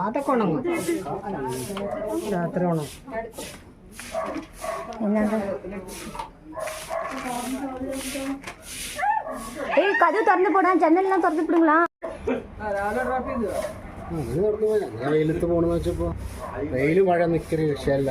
അതൊക്കെ ഉണങ്ങും. രാത്രി ഉണങ്ങും. ஏய் கதவு திறந்து போடா ஜன்னல்லாம் திறந்து விடுங்களா വെയിലത്ത് പോണെന്ന് വെച്ചപ്പോ വെയിൽ മഴ നിക്കറി വിഷയല്ല.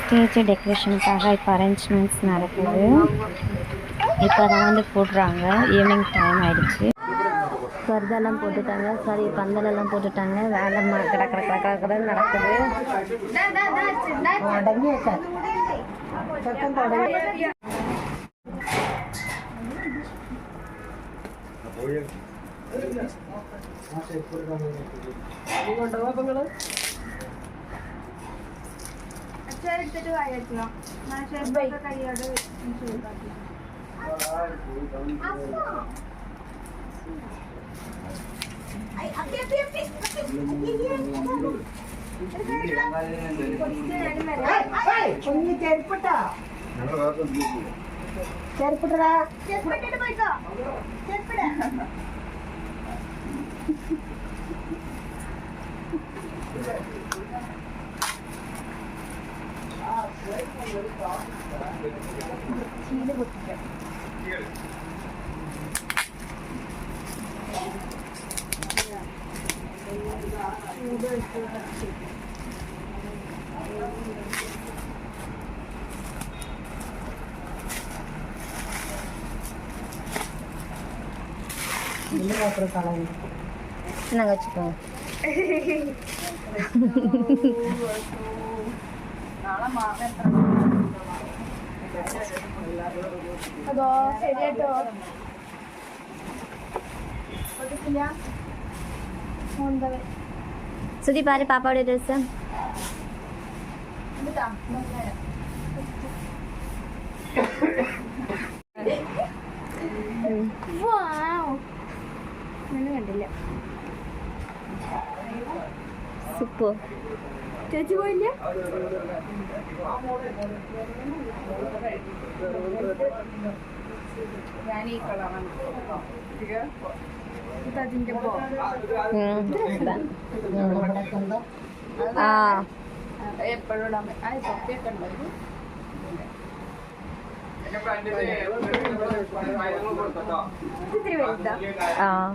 ஸ்டேஜ் டெக்கரேஷனுக்காக இப்போ அரேஞ்ச்மெண்ட்ஸ் நடக்குது. இப்போ தான் வந்து போடுறாங்க. ஈவினிங் டைம் ஆகிடுச்சு ஸ்பர்தெல்லாம் போட்டுட்டாங்க. சாரி பந்தலெல்லாம் போட்டுட்டாங்க. வேலை கடை கடை கடை கடை நடக்குது. yeah. എടുത്തിട്ട് വായിക്കണം കൈയോട് ചെരുപ്പിട്ടാ ചെരുപ്പിട്ടിട്ട് പോയിക്കോ ചെരുപ്പിടാ ini kalau perkalaan മാത്രം കളയുന്നു நாங்கள் வச்சுக்கோங்க சுதி பாரு பாப்பாவோட ட்ரெஸ்ஸு കണ്ടില്ല ഉപ്പ്. ചേച്ചി പോയില്ല? എപ്പോഴും ആ.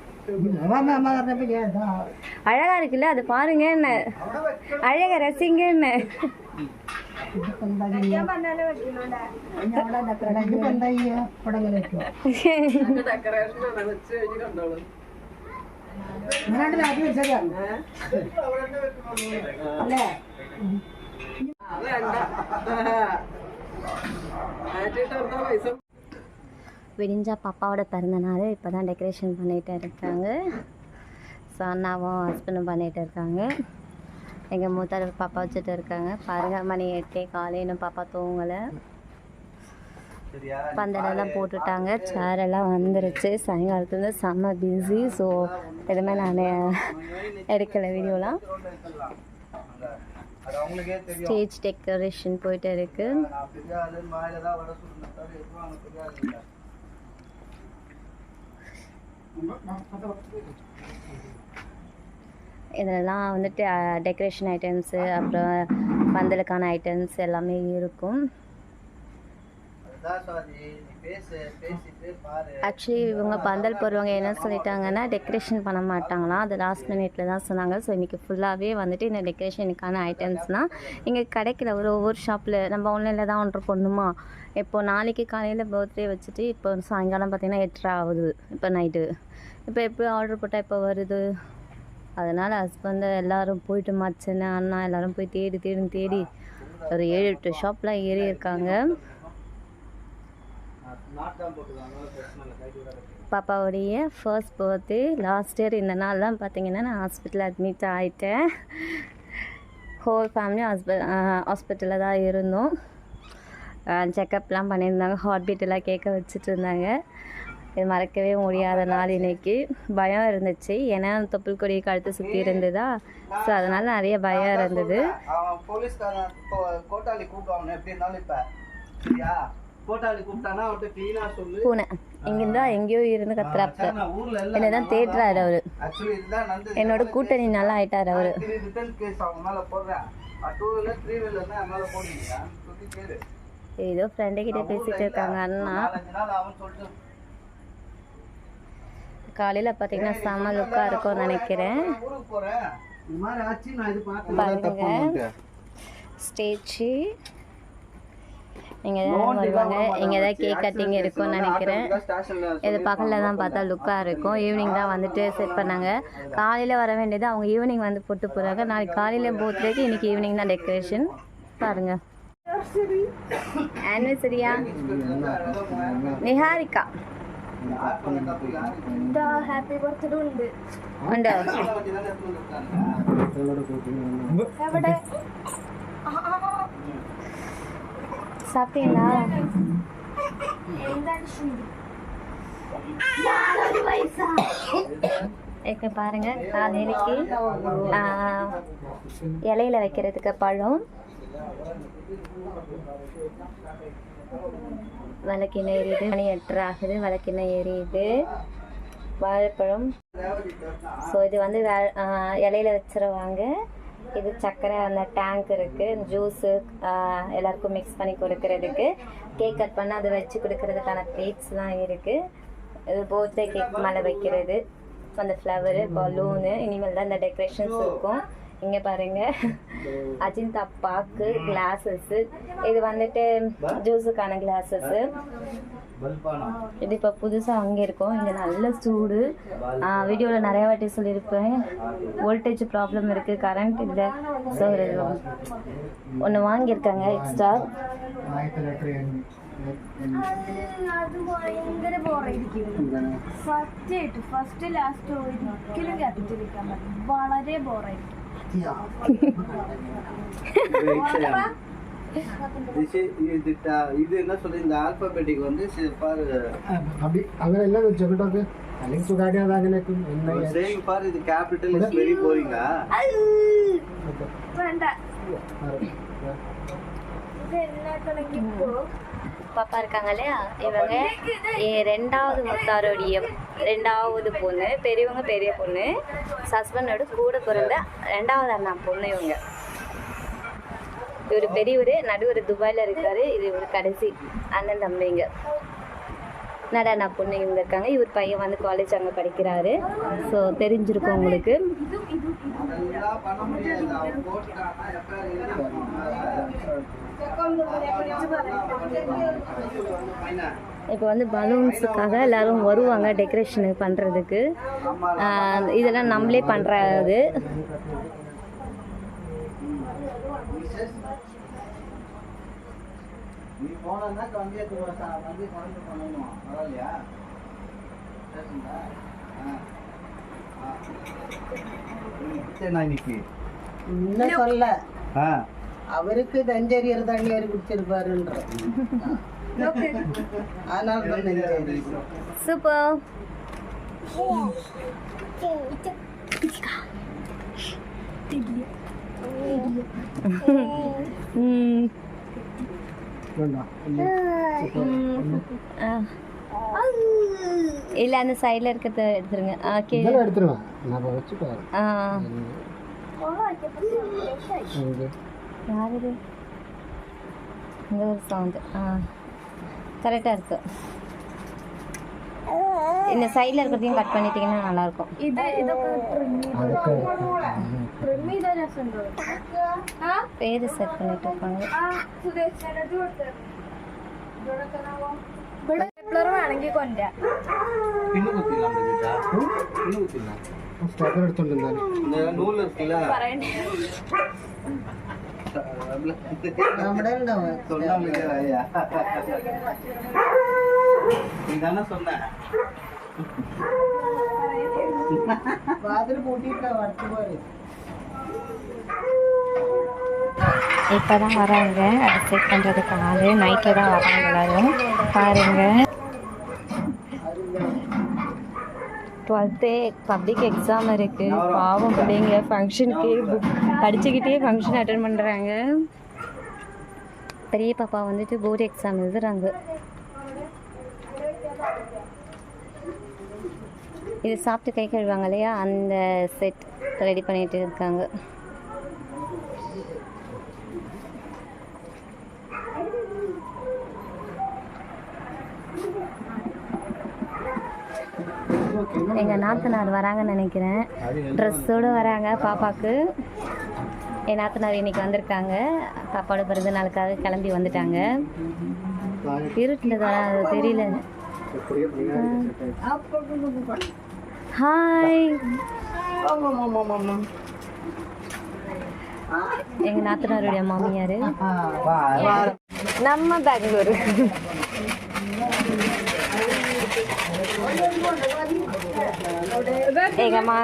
அழகா இருக்குல்ல அது பாருங்க என்ன அழக ரசிங்க என்ன ഇതിപ്പോ എന്താ ചെയ്യാ പറഞ്ഞാലേ പറ്റുള്ളൂല്ലേ ഇതിപ്പോ എന്താ ചെയ്യാ ഇവിടെ ഇങ്ങനെ വെക്കുവോ ഇങ്ങനാണ്ട് രാത്രി വെച്ചേക്കാ അല്ലേ விடிஞ்சா பாப்பாவோட பிறந்தநாள் இப்போ தான் டெக்கரேஷன் பண்ணிகிட்டு இருக்காங்க. ஸோ அண்ணாவும் ஹஸ்பண்டும் பண்ணிகிட்டு இருக்காங்க. எங்கள் மூத்தார் பாப்பா வச்சுட்டு இருக்காங்க. பாருங்கள் மணி எட்டே காலை. இன்னும் பாப்பா தூங்கலை. பந்தலெல்லாம் போட்டுட்டாங்க. சேர் எல்லாம் வந்துருச்சு. சாயங்காலத்துல செம்ம பிஸி ஸோ எதுவுமே நான் எடுக்கல வீடியோலாம் ஸ்டேஜ் டெக்கரேஷன் போயிட்டு இருக்கு நான் பெரிய ஆளுன்னு வாயில தான் வர சொல்லுங்க தவிர எதுவும் அவங்க தெரியாது இல்லை இதெல்லாம் வந்துட்டு டெக்கரேஷன் ஐட்டம்ஸு அப்புறம் பந்தலுக்கான ஐட்டம்ஸ் எல்லாமே இருக்கும். ஆக்சுவலி இவங்க பந்தல் போடுறவங்க என்ன சொல்லிட்டாங்கன்னா டெக்கரேஷன் பண்ண மாட்டாங்களாம். அது லாஸ்ட் மினிட்ல தான் சொன்னாங்க. ஸோ இன்றைக்கி ஃபுல்லாகவே வந்துட்டு இந்த டெக்கரேஷனுக்கான ஐட்டம்ஸ்னால் இங்கே கிடைக்கல. ஒரு ஒவ்வொரு ஷாப்பில் நம்ம ஆன்லைனில் தான் ஆர்டர் பண்ணணுமா இப்போ நாளைக்கு காலையில் பர்த்டே வச்சுட்டு இப்போ சாயங்காலம் பார்த்தீங்கன்னா எட்டரை ஆகுது. இப்போ நைட்டு இப்போ எப்படி ஆர்டர் போட்டால் இப்போ வருது? அதனால் ஹஸ்பண்டு எல்லாரும் போயிட்டு மச்சனை அண்ணா எல்லாரும் போய் தேடி தேடி தேடி ஒரு ஏழு எட்டு ஷாப்லாம் ஏறி இருக்காங்க நாட் தான் போட்டுருக்காங்க பிரச்சனை இல்லை கைட்டு விட பாப்பாவுடைய ஃபர்ஸ்ட் பர்த்டே லாஸ்ட் இயர் இந்த நாள் தான் பார்த்தீங்கன்னா நான் ஹாஸ்பிட்டல் அட்மிட் ஆகிட்டேன் ஹோல் ஃபேமிலி ஹாஸ்பிட்டல் ஹாஸ்பிட்டலில் தான் இருந்தோம். செக்கப்லாம் பண்ணியிருந்தாங்க. ஹார்ட் பீட் எல்லாம் கேட்க வச்சுட்டு இருந்தாங்க. இது மறக்கவே முடியாத நாள் இன்னைக்கு. பயம் இருந்துச்சு. ஏன்னா தொப்புள் கொடி கழுத்து சுற்றி இருந்ததா? ஸோ அதனால் நிறைய பயம் இருந்தது. பூனை. இங்கிருந்தா எங்கேயோ இருந்து கத்துறாப்புல சரி, நான் ஊர்ல இல்ல என்னை தான் தேட்டுறாரு அவர். என்னோட கூட்டணி நல்லா ஆயிட்டார் அவர். ஏதோ ஃப்ரெண்டு கிட்ட பேசிட்டு இருக்காங்க அண்ணா. காலையில் பார்த்தீங்கன்னா செம்ம லுக்காக இருக்கும்னு நினைக்கிறேன். பாருங்க. ஸ்டேஜ் இங்கே தான் வருவாங்க இங்கே தான் கேக் கட்டிங் இருக்கும்னு நினைக்கிறேன் இது பகலில் தான் பார்த்தா லுக்காக இருக்கும் ஈவினிங் தான் வந்துட்டு செட் பண்ணாங்க காலையில் வர வேண்டியது அவங்க ஈவினிங் வந்து போட்டு போகிறாங்க நாளைக்கு காலையில் பர்த்டேக்கு இன்னைக்கு ஈவினிங் தான் டெக்கரேஷன் பாருங்க ஆனிவர்சரியா நிஹாரிகா இந்த ஹாப்பி பர்த்டே ഉണ്ട് உண்டோ എവിടെ சாப்பிட்டீங்களா? இப்போ பாருங்கள் காலையிலக்கு இலையில வைக்கிறதுக்கு பழம் விளக்கிண்ண எரியுது மணி எட்டரை ஆகுது விளக்கிண்ண எரியுது வாழைப்பழம். ஸோ இது வந்து இலையில வச்சிருவாங்க. இது சர்க்கரை அந்த டேங்க் இருக்கு. ஜூஸு எல்லாருக்கும் மிக்ஸ் பண்ணி கொடுக்கறதுக்கு. கேக் கட் பண்ணி அதை வச்சு கொடுக்கறதுக்கான பிளேட்ஸ்லாம் இருக்கு. இது பர்த்டே கேக் மேலே வைக்கிறது. அந்த ஃப்ளவரு பலூனு இனிமேல் தான் இந்த டெக்கரேஷன்ஸ் இருக்கும். இங்கே பாருங்க அஜிந்தா பாக்கு கிளாஸஸ் இது வந்துட்டு ஜூஸுக்கான கிளாஸஸ் இது இப்போ புதுசாக அங்கே இருக்கும் இங்கே நல்ல சூடு வீடியோவில் நிறைய வாட்டி சொல்லியிருப்பேன் வோல்டேஜ் ப்ராப்ளம் இருக்குது கரண்ட் இல்லை ஸோ ஒன்று வாங்கியிருக்காங்க எக்ஸ்ட்ரா ആയിരത്തി എത്രയാണ് അത് ഭയങ്കര ബോറായിരിക്കും ഫസ്റ്റ് ഫസ്റ്റ് ലാസ്റ്റ് ഒരിക്കലും ക്യാപിറ്റൽ വെക്കാൻ പറ്റും വളരെ ബോറായിരിക്കും இது என்ன சொல்லி இந்த ஆல்பபெட்டிக் வந்து சி- பாரு അടി അങ്ങനെ എല്ലാം വെച്ചോ കേട്ടോ അല്ലെങ്കിൽ സുഖമായിട്ട് അത് അങ്ങനെ എന്താ சேவிங் பாரு இது கேபிட்டல் இஸ் வெரி போரிங்க വേണ്ട ഇത് എന്നാക്കണമെങ്കിൽ ഇപ്പോ பாப்பா இருக்காங்க இல்லையா? இவங்க என் ரெண்டாவது முத்தாருடைய ரெண்டாவது பொண்ணு பெரியவங்க பெரிய பொண்ணு ஹஸ்பண்டோட கூட பிறந்த ரெண்டாவது அண்ணா பொண்ணு இவங்க. இவர் பெரியவர் நடுவர் துபாயில் இருக்காரு. இது இவர் கடைசி அண்ணன் தம்பிங்க. நடன பொண்ணு இவங்க இருக்காங்க இவர் பையன் வந்து காலேஜ் அங்கே படிக்கிறாரு. ஸோ தெரிஞ்சிருக்கும் உங்களுக்கு. இப்போ வந்து பலூன்ஸுக்காக எல்லாரும் வருவாங்க டெக்கரேஷனுக்கு பண்ணுறதுக்கு இதெல்லாம் நம்மளே பண்ணுறது நீ போனா வண்டியத்து வண்டி கலந்து பண்ணணும் பரவாயில்லையா? பேசுங்களா இன்னைக்கு? சொல்ல ஆ. அவருக்கு தஞ்சரியர் தண்ணி அவர் குடிச்சிருப்பாருன்ற சூப்பர். ம். ഇല്ല അന്ന് സൈഡിൽ എടുക്കത്തെ എടുത്തിരുങ്ങ സൈഡിൽ എടുക്കത്തേക്കും കട്ട് പണിട്ടിങ്ങനെ നല്ലാർക്കും അതൊക്കെ ട്രിം ചെയ്ത രസമുണ്ടോ ആ பேர் செட் பண்ணிட்டு இருப்பாங்க ആ സുദേശിന്റെ അടുത്ത് കൊടുത്തത് ഇവിടെ സ്റ്റെപ്ലർ വേണമെങ്കിൽ കൊണ്ടുവരാം பின்னு குத்திடலாம் கேட்டா பின்னு குத்திடலாம் സ്റ്റാക്കർ இப்போ தான் வராங்க. அதை செக் பண்ணுறதுக்கு ஆள். நைட்டில் தான் வராங்க எல்லோரும். பாருங்கள் டுவெல்த்து பப்ளிக் எக்ஸாம் இருக்குது பாவம் பிள்ளைங்க. ஃபங்க்ஷனுக்கு புக் படிச்சுக்கிட்டே ஃபங்க்ஷன் அட்டன் பண்ணுறாங்க பெரிய பாப்பா வந்துட்டு போர்டு எக்ஸாம் எழுதுறாங்க. இது சாப்பிட்டு கை கழுவாங்க இல்லையா? அந்த செட் ரெடி பண்ணிகிட்டு இருக்காங்க. எங்கள் நாத்தனார் வராங்கன்னு நினைக்கிறேன். ட்ரெஸ்ஸோடு வராங்க பாப்பாவுக்கு என் நாத்தனார் இன்னைக்கு வந்திருக்காங்க. பாப்பாவோட பிறந்த நாளுக்காக கிளம்பி வந்துட்டாங்க. இருட்டில் தான் அது தெரியல. ஹாய் எங்கள் நாத்தனாருடைய மாமியார். நம்ம பெங்களூரு. எங்கள் மா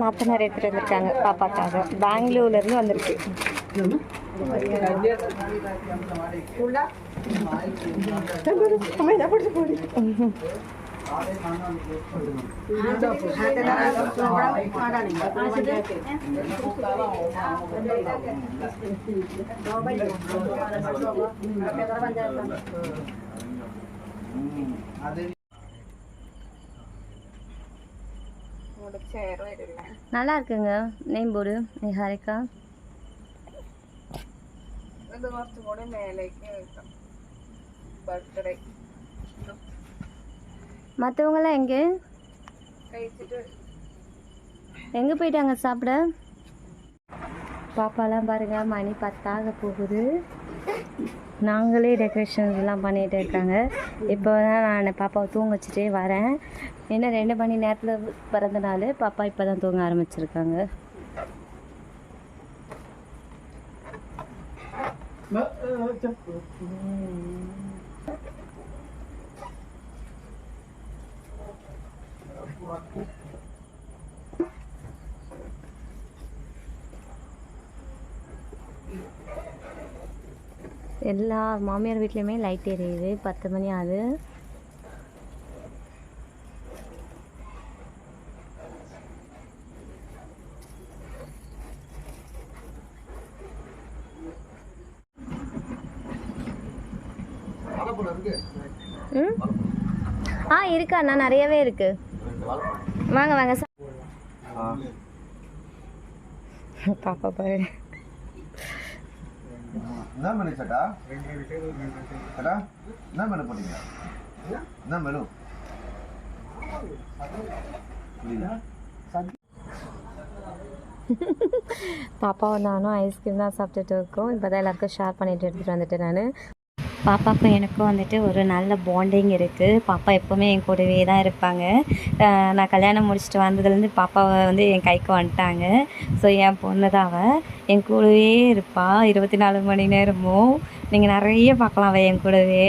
நாத்தனார் எடுத்துகிட்டு வந்திருக்காங்க. பாப்பாக்காக. பெங்களூர்லேருந்து வந்திருக்கு. அது நல்லா இருக்குங்க நேம் போர்டு நிஹாரிகா ഇത് കുറച്ചും കൂടി മേലേക്ക് വെക്കാം ബർത്ത്ഡേ மற்றவங்களாம் எங்கே കഴിച്ചിട്ട് எங்கே போயிட்டாங்க சாப்பிட பாப்பாலாம் பாருங்க மணி பத்தாக போகுது நாங்களே டெக்கரேஷன்ஸ் எல்லாம் பண்ணிகிட்டு இருக்காங்க இப்போ தான் நான் பாப்பாவை தூங்க வச்சுட்டே வரேன் ஏன்னா ரெண்டு மணி நேரத்தில் பிறந்த நாள் பாப்பா இப்போ தான் தூங்க ஆரம்பிச்சிருக்காங்க. எல்லா மாமியார் வீட்லேயுமே லைட் எரியுது. பத்து மணி ஆகுது. ம்? ஆ இருக்கு அண்ணா நிறையவே இருக்கு. வாங்க வாங்க பாப்பா பாரு. என்ன மெனு சேட்டா? சேட்டா? என்ன மெனு போட்டீங்க? என்ன மெனு? பாப்பாவும் நானும் ஐஸ்கிரீம் தான் சாப்பிட்டுட்டு இருக்கோம். இப்போ தான் எல்லாருக்கும் ஷேர் பண்ணிட்டு எடுத்துகிட்டு வந்துட்டேன் நான். பாப்பாவுக்கும் எனக்கும் வந்துட்டு ஒரு நல்ல பாண்டிங் இருக்குது பாப்பா எப்போவுமே என் கூடவே தான் இருப்பாங்க. நான் கல்யாணம் முடிச்சுட்டு வந்ததுலேருந்து பாப்பாவை வந்து என் கைக்கு வந்துட்டாங்க. ஸோ என் பொண்ணு தான் அவள் என் கூடவே இருப்பாள் இருபத்தி நாலு மணி நேரமும். நீங்கள் நிறைய பார்க்கலாம் அவள் என் கூடவே.